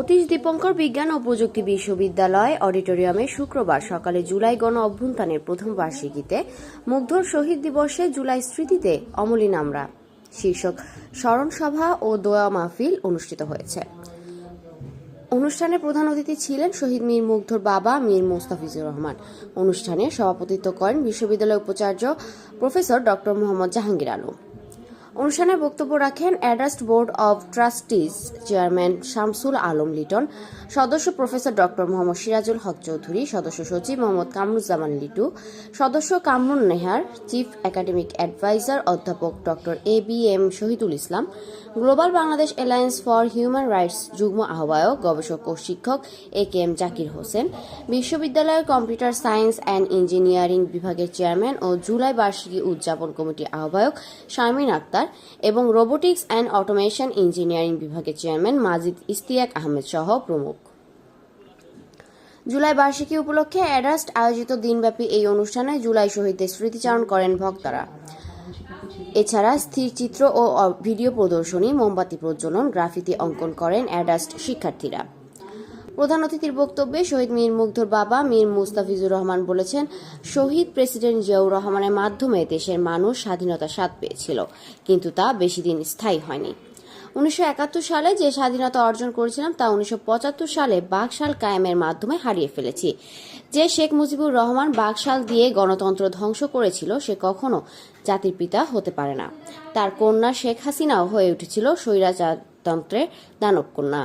অতীশ দীপঙ্কর বিজ্ঞান ও প্রযুক্তি বিশ্ববিদ্যালয় অডিটোরিয়ামে শুক্রবার সকালে জুলাই গণ অভ্যুত্থানের প্রথম বার্ষিকীতে মুগ্ধর শহীদ দিবসে জুলাই স্মৃতিতে অমলিন আমরা। শীর্ষক স্মরণ সভা ও দোয়া মাহফিল অনুষ্ঠিত হয়েছে। অনুষ্ঠানে প্রধান অতিথি ছিলেন শহীদ মীর মুগ্ধর বাবা মীর মোস্তাফিজুর রহমান। অনুষ্ঠানে সভাপতিত্ব করেন বিশ্ববিদ্যালয়ের উপাচার্য প্রফেসর ডক্টর মোহাম্মদ জাহাঙ্গীর আলম। অনুষ্ঠানে বক্তব্য রাখেন ADUST board of trustees chairman Shamsul Alam Liton, সদস্য প্রফেসর ডক্টর মোহাম্মদ সিরাজুল হক চৌধুরী, সদস্য সচিব মোহাম্মদ কামরুজ্জামান লিটু, সদস্য Kamrun Nehar, chief academic adviser অধ্যাপক doctor A B M Shahidul Islam, global Bangladesh alliance for human rights যুগ্ম আহ্বায়ক, গবেষক ও শিক্ষক A K M Zakir Hossain, বিশ্ববিদ্যালয়ের কম্পিউটার সায়েন্স অ্যান্ড ইঞ্জিনিয়ারিং বিভাগের চেয়ারম্যান ও জুলাই বার্ষিকী উদযাপন কমিটির আহ্বায়ক শারমিন আক্তার এবং রোবোটিক্স অ্যান্ড অটোমেশন ইঞ্জিনিয়ারিং বিভাগের চেয়ারম্যান মাজিদ ইস্তিয়াক আহমেদ সহ প্রমুখ। জুলাই বার্ষিকী উপলক্ষে অ্যাডাস্ট আয়োজিত দিনব্যাপী এই অনুষ্ঠানে জুলাই শহীদদের স্মৃতিচারণ করেন ভক্তরা। এছাড়া স্থিরচিত্র ও ভিডিও প্রদর্শনী, মোমবাতি প্রজ্বলন, গ্রাফিতি অঙ্কন করেন অ্যাডাস্ট শিক্ষার্থীরা। প্রধান অতিথির বক্তব্যে শহীদ মীর মুগ্ধর বাবা মীর মুস্তাফিজুর রহমান বলেছেন, শহীদ প্রেসিডেন্ট জিয়াউর রহমানের মাধ্যমে দেশের মানুষ স্বাধীনতা স্বাদ পেয়েছিল, কিন্তু তা বেশি দিন স্থায়ী হয়নি। উনিশশো একাত্তর সালে যে স্বাধীনতা অর্জন করেছিলাম তা উনিশশো পঁচাত্তর সালে বাকশাল কায়েমের মাধ্যমে হারিয়ে ফেলেছি। যে শেখ মুজিবুর রহমান বাকশাল দিয়ে গণতন্ত্র ধ্বংস করেছিল, সে কখনো জাতির পিতা হতে পারে না। তার কন্যা শেখ হাসিনাও হয়ে উঠেছিল স্বৈরাচারতন্ত্রের দানব কন্যা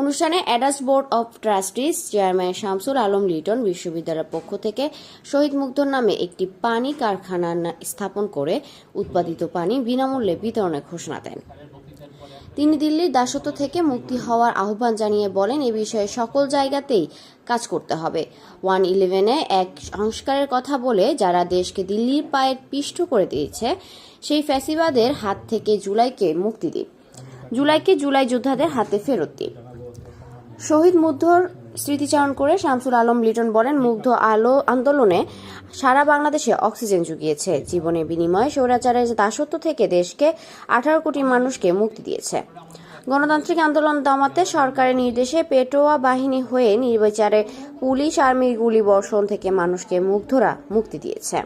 অনুষ্ঠানে ADUST board of trustees chairman Shamsul Alam Liton বিশ্ববিদ্যালয়ের পক্ষ থেকে শহীদ মুগ্ধর নামে একটি পানি কারখানা স্থাপন করে উৎপাদিত পানি বিনামূল্যে বিতরণের ঘোষণা দেন। তিনি দিল্লির দাসত্ব থেকে মুক্তি হওয়ার আহ্বান জানিয়ে বলেন, এ বিষয়ে সকল জায়গাতেই কাজ করতে হবে। ওয়ান ইলেভেনে এক সংস্কারের কথা বলে যারা দেশকে দিল্লির পায়ের পিষ্ট করে দিয়েছে, সেই ফ্যাসিবাদের হাত থেকে জুলাইকে মুক্তি দিন। জুলাইকে জুলাই যোদ্ধাদের হাতে ফেরত দিন। শহীদ মুগ্ধর স্মৃতিচারণ করে শামসুল আলম, লিটন বলেন মুগ্ধ আলো আন্দোলনে সারা বাংলাদেশে অক্সিজেন জুগিয়েছে। জীবনের বিনিময়ে স্বৈরাচারের দাসত্ব থেকে দেশকে আঠারো কোটি মানুষকে মুক্তি দিয়েছে। গণতান্ত্রিক আন্দোলন দমাতে সরকারের নির্দেশে পেটোয়া বাহিনী হয়ে নির্বিচারে পুলিশ আর্মির গুলি বর্ষণ থেকে মানুষকে মুগ্ধরা মুক্তি দিয়েছে।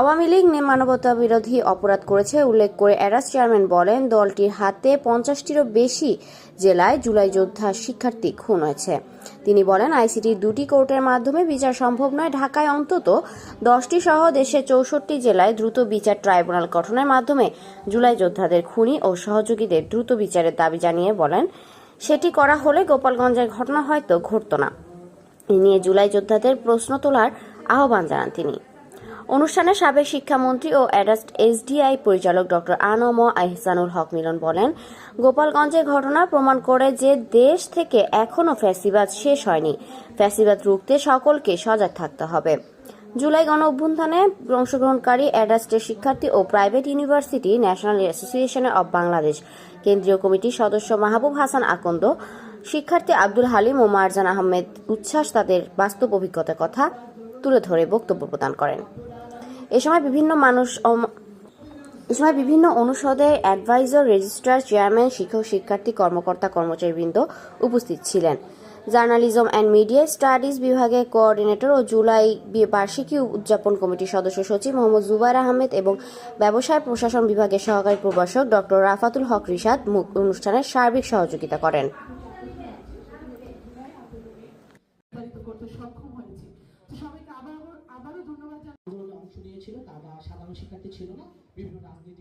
আওয়ামী লীগ মানবতা বিরোধী অপরাধ করেছে উল্লেখ করে অ্যারাস চেয়ারম্যান বলেন, দলটির হাতে পঞ্চাশটিরও বেশি জেলায় জুলাই যোদ্ধা শিক্ষার্থী খুন হয়েছে। তিনি বলেন আইসিটির দুটি কোর্টের মাধ্যমে বিচার সম্ভব নয়। ঢাকায় অন্তত দশটি সহ দেশে চৌষট্টি জেলায় দ্রুত বিচার ট্রাইব্যুনাল গঠনের মাধ্যমে জুলাই যোদ্ধাদের খুনি ও সহযোগীদের দ্রুত বিচারের দাবি জানিয়ে বলেন, সেটি করা হলে গোপালগঞ্জের ঘটনা হয়তো ঘটত না। এ নিয়ে জুলাই যোদ্ধাদের প্রশ্ন তোলার আহ্বান জানান তিনি। অনুষ্ঠানে সাবেক শিক্ষামন্ত্রী ও অ্যাডাস্ট এসডিআই পরিচালক ডক্টর আনম আহসানুল হক মিলন বলেন গোপালগঞ্জের ঘটনা প্রমাণ করে যে দেশ থেকে এখনও ফ্যাসিবাদ শেষ হয়নি। ফ্যাসিবাদ রুখতে সকলকে সজাগ থাকতে হবে। জুলাই গণ অভ্যুত্থানে অংশগ্রহণকারী অ্যাডাস্টের শিক্ষার্থী ও private university national association of Bangladesh. কেন্দ্রীয় কমিটির সদস্য মাহবুব হাসান আকন্দ, শিক্ষার্থী আব্দুল হালিম ও মারজান আহমেদ উচ্ছ্বাস তাদের বাস্তব অভিজ্ঞতার কথা তুলে ধরে বক্তব্য প্রদান করেন। এ সময় বিভিন্ন মানুষ এ সময় বিভিন্ন অনুষদে অ্যাডভাইজার, রেজিস্ট্রার, চেয়ারম্যান, শিক্ষক, শিক্ষার্থী, কর্মকর্তা, কর্মচারীবৃন্দ উপস্থিত ছিলেন। জার্নালিজম অ্যান্ড মিডিয়া স্টাডিজ বিভাগের কোঅর্ডিনেটর ও জুলাই বার্ষিকী উদযাপন কমিটির সদস্য সচিব মোহাম্মদ জুবাইর আহমেদ এবং ব্যবসায় প্রশাসন বিভাগের সহকারী প্রভাষক ডক্টর রাফাতুল হক রিশাদ অনুষ্ঠানের সার্বিক সহযোগিতা করেন। অংশ নিয়েছিল তারা সাধারণ শিক্ষার্থী ছিল না বিভিন্ন রাজনীতি